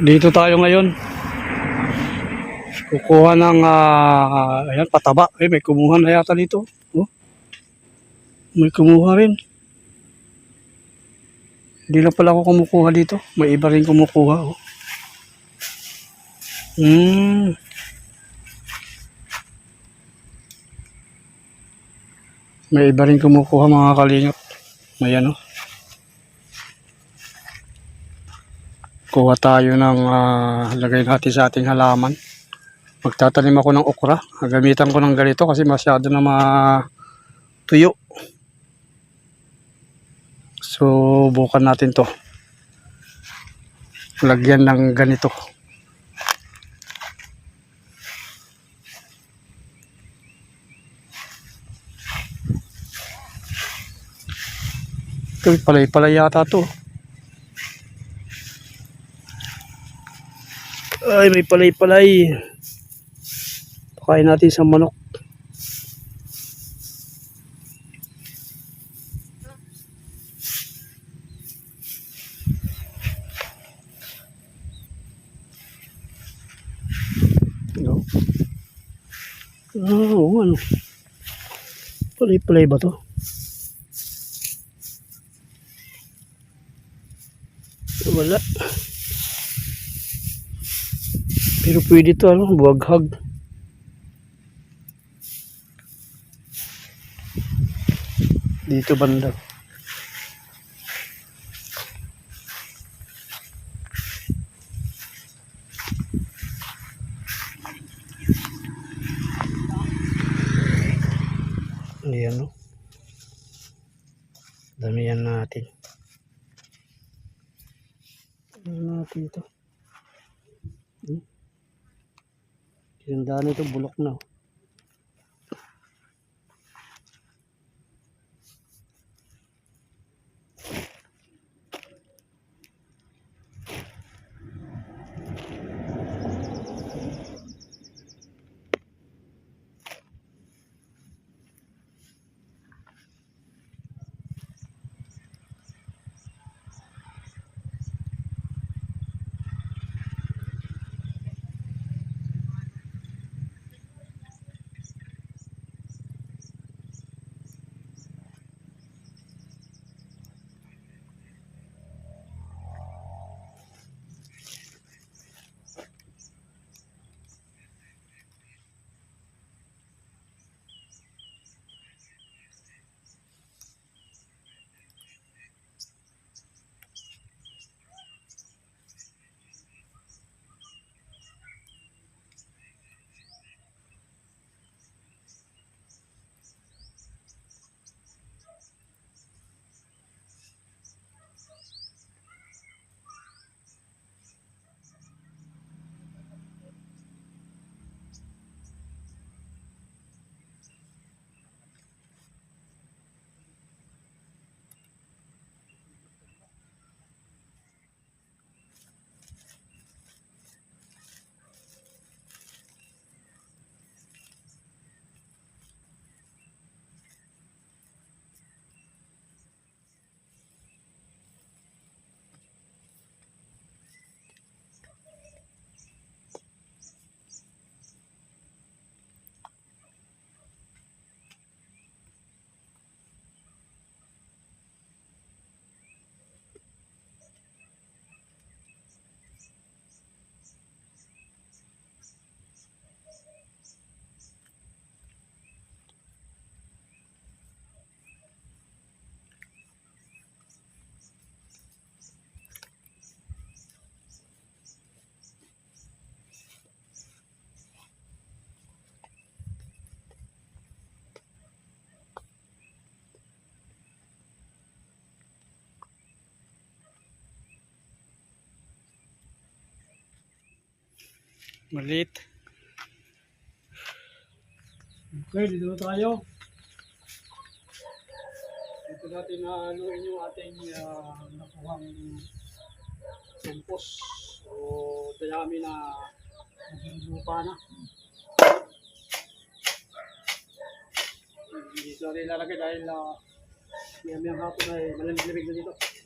Dito tayo ngayon. Kukuha ng ah, ayan, pataba. Eh, may kumuha na yata dito. Oh. May kumuha rin. Hindi lang pala ako kumukuha dito. May iba rin kumukuha. Oh. Hmm. May iba rin kumukuha mga kalingap. May ano. Kuha tayo ng ah, lagay natin sa ating halaman. Magtatanim ako ng okra. Gagamitan ko ng ganito kasi masyado na matuyo. So, bukan natin to. Lagyan ng ganito. Ito, palay-palay yata to. Ay, may palay-palay. Pakain natin sa manok. No? Ah, oo, ano. Palay-palay ba to? Wala. Pero pwede to, ano, buwaghag. Dito banda. Ito, bulok na. Maliit. Okay, dito na tayo. Dito natin na anuin yung ating uh, nakuhang compost o dayami na lupa na. Sila rin ilalagay dahil uh, may hapon ay malamig-lamig na dito.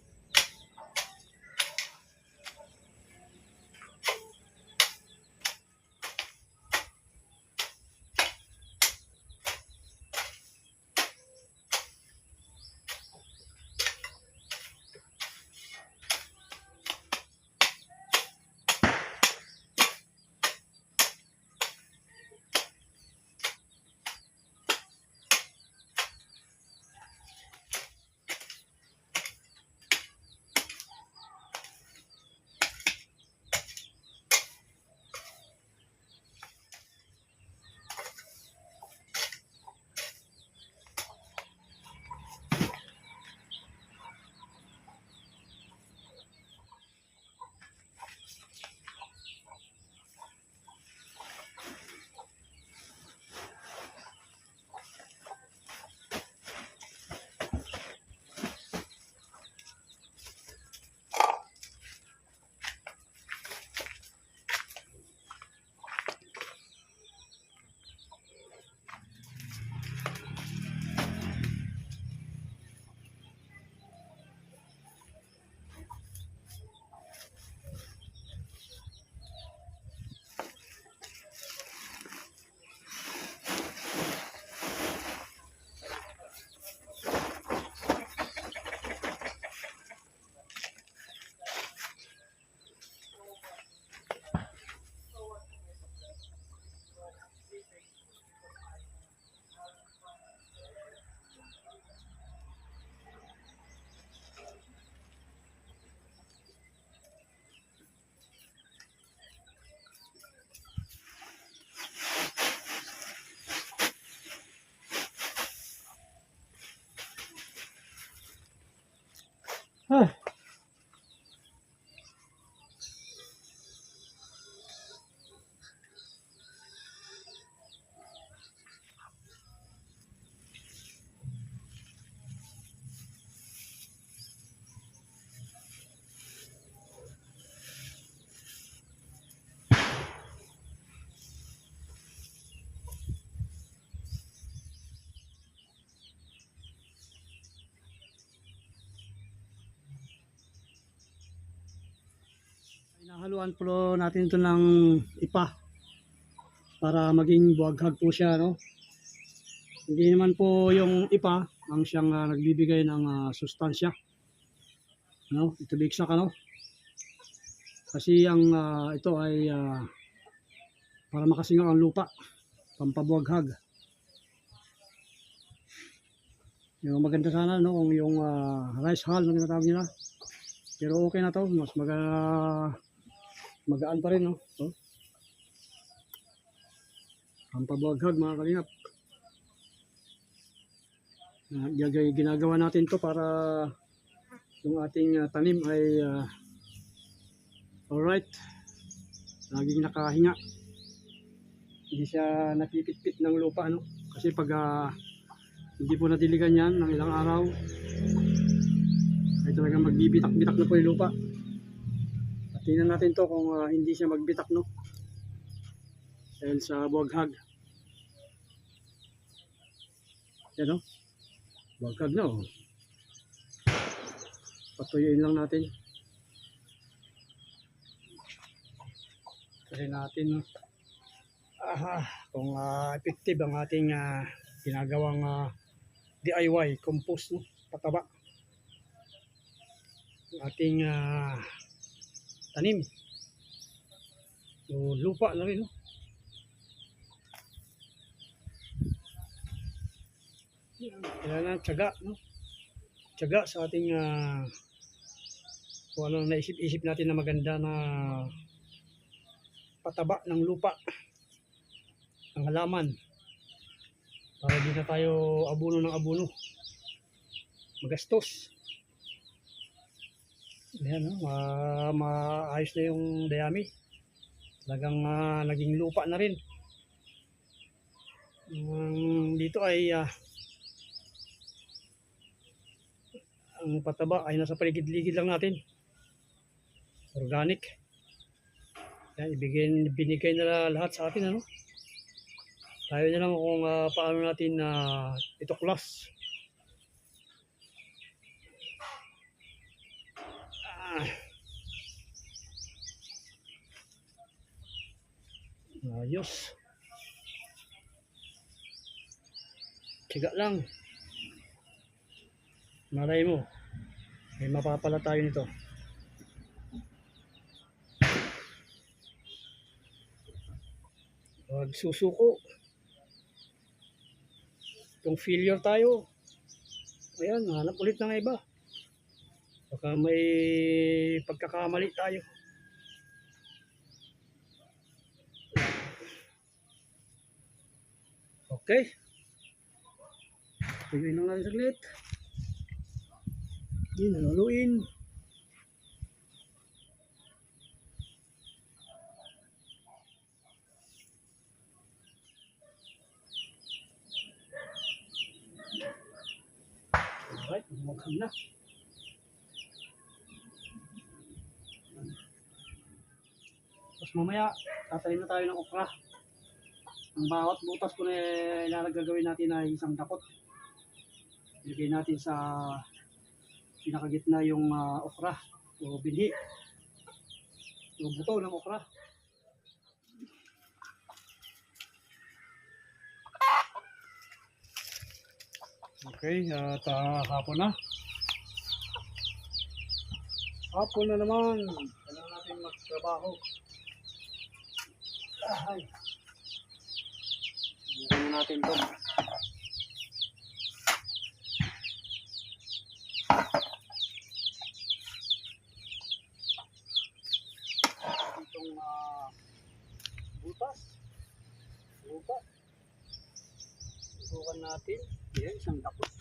Inahaluan po natin ito ng ipa para maging buwaghag po siya no. Hindi naman po yung ipa ang siyang ah, nagbibigay ng ah, sustansya. No, ito bigsak ano. Kasi ang ah, ito ay ah, para makasingaw ang lupa, pampabuwaghag. Yung maganda sana no kung yung ah, rice hull na tinatawag nila. Pero okay na to, mas maga magaan pa rin, no? Oh. Ang pabaghag, mga kalingap. Gagay- ginagawa natin to para yung ating ah, tanim ay ah, alright. Laging nakahinga. Hindi siya napipitpit ng lupa, no? Kasi pag ah, hindi po natiligan yan ng ilang araw, ay talagang magbibitak-bitak na po yung lupa. Tingnan natin to kung ah, hindi siya magbitak no. Dahil sa buwaghag. Yan no. Buwaghag na oh. Patuyuin lang natin. Kasi natin no. Aha, kung ah, effective ang ating ah, ginagawang ah, DIY compost no, pataba ating ah, tanim. So, lupa na rin, no? Kailangan tiyaga, no? Tiyaga sa ating ah, kung ano naisip-isip natin na maganda na pataba ng lupa ng halaman para di na tayo abuno ng abuno magastos Ayan, no? Ma maayos na yung dayami. Talagang ah, naging lupa na rin. Um, dito ay ah, ang pataba ay nasa paligid-ligid lang natin. Organic. Yan, ibigay, binigay na lahat sa atin. Ano? Tayo na lang kung ah, paano natin na ito Ayos. Tiga lang. Malay mo. May mapapala tayo nito. Huwag susuko. Kung failure tayo, ayan, hanap ulit ng iba. Baka may pagkakamali tayo. Okay. Bigyan lang natin saglit. Yun, naluin. Alright, mukhang na. Mamaya, tatayin na tayo ng okra. Ang bawat butas ko na ilalagagawin natin ay isang dakot. Ilagay natin sa pinakagitna yung ah, okra o binhi. Yung buto ng okra. Okay, at ah, hapon na. Hapon na naman. Kailangan natin magtrabaho. Ay. Bukan natin to. Itong ah, butas. Butas. Subukan natin. Yan, isang tapos.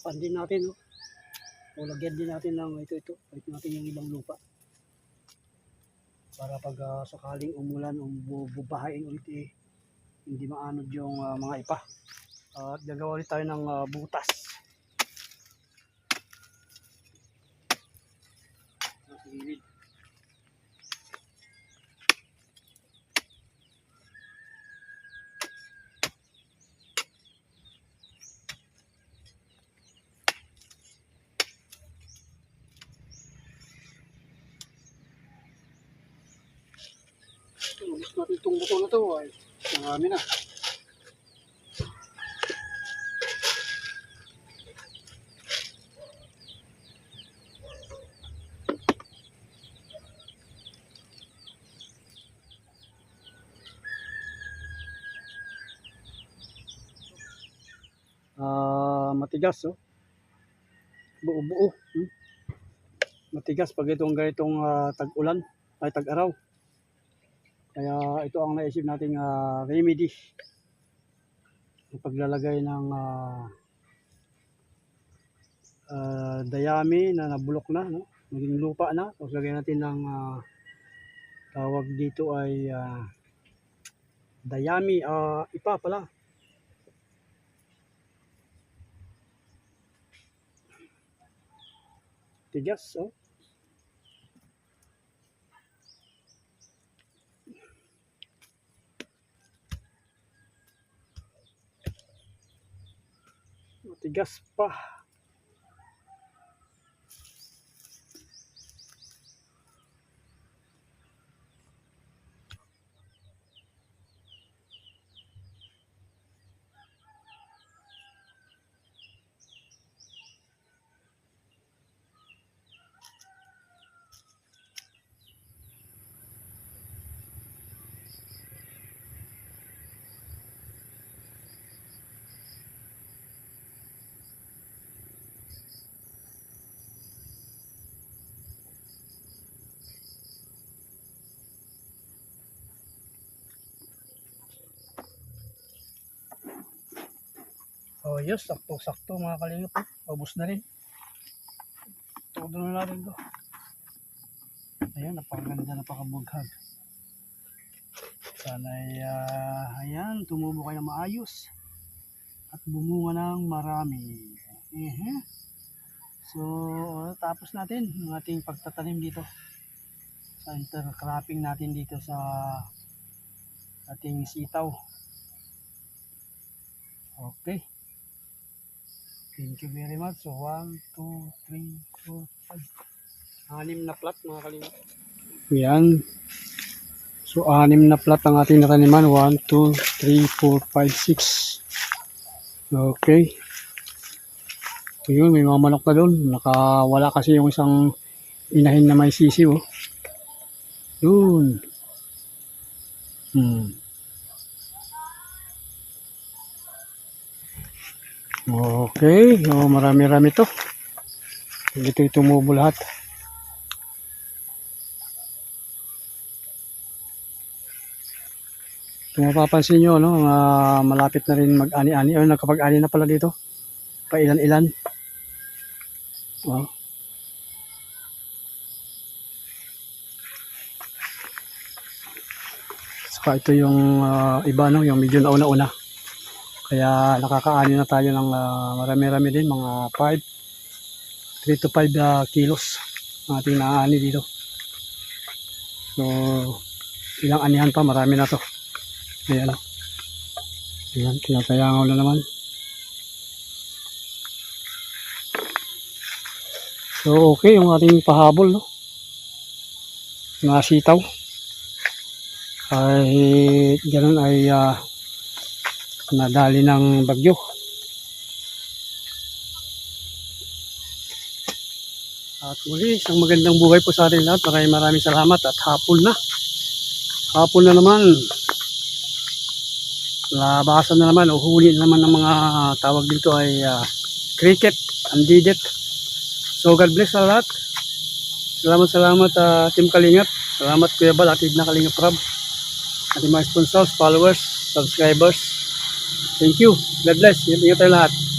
Takpan din natin, no? O lagyan din natin ng ito, ito. Balik natin yung ibang lupa. Para pag ah, sakaling umulan o bu- bubahain ulit eh, hindi maanod yung ah, mga ipa. At gagawa ulit tayo ng ah, butas. Itong buto na to ay marami na. Ah, matigas oh. Buo-buo. Hmm? Matigas pag itong ganitong ah, tag-ulan ay tag-araw. Kaya ito ang naisip nating ah, remedy. Yung paglalagay ng ah, ah, dayami na nabulok na, no? naging lupa na. Tapos lagyan natin ng ah, tawag dito ay ah, dayami, ah, ipa pala. Tigas, oh. Matigas pa. Oh, yes, sakto-sakto mga kalingap. Ubus na rin. Todo na natin to. Ayan, napakaganda, napakabughag. Sana ay, ah, ayan, tumubo kayo maayos. At bumunga ng marami. Ehe. So, tapos natin ang ating pagtatanim dito. Sa intercropping natin dito sa ating sitaw. Okay. Thank you very much. So, 1, 2, 3, 4, 5. Anim na plat mga kalingap. Yan. So, anim na plat ang ating nataniman. 1, 2, 3, 4, 5, 6. Okay. Yun, may mga manok na doon. Nakawala kasi yung isang inahin na may sisi, oh. Yun. Hmm. Okay, oh, marami-rami to. Dito tumubo lahat. Kung mapapansin nyo, no, ah, malapit na rin mag-ani-ani. Oh, nagkapag-ani na pala dito. Pailan-ilan. Oh. Saka ito yung ah, iba, no, yung medyo nauna-una. Kaya nakakaani na tayo ng ah, marami-rami din, mga 5, 3 to 5 ah, kilos ating naaani dito. So, ilang anihan pa, marami na to. Ayan. Ayan, tinatayangaw na naman. So, okay yung ating pahabol, no? Mga sitaw. Kahit ganun ay ah, nadali ng bagyo. At muli, isang magandang buhay po sa atin lahat. Maraming maraming salamat at hapon na. Hapon na naman. Labasan na naman o huli na naman ng mga tawag dito ay ah, cricket, andidet. So God bless sa lahat. Salamat, salamat ah, Team Kalingap. Salamat Kuya Bal, atid na Kalingap Rab. Ating mga sponsors, followers, subscribers. Thank you. God bless. Ingat tayo lahat.